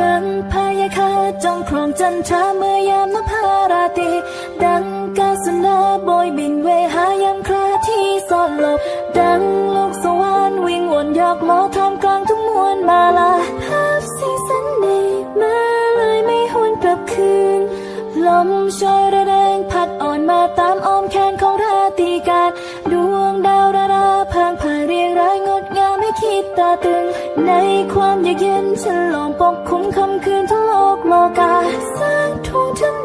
ดังพายาคาจงครองจันทราเมื่อยามนภาราตรีดังกาสนาโบยบินเวหายามคราที่ซ่อนหลบ ดังลูกสวรรค์วิ่งวนยอกล้อทำกลางทุกมวลมาลาภาพสีสันดีมาเลยไม่หวนกลับคืน ลมโชย ตาตึง ในความเย็นฉันลองปกคุมคำคืนทั้งโลกโลกาสร้างทวงฉัน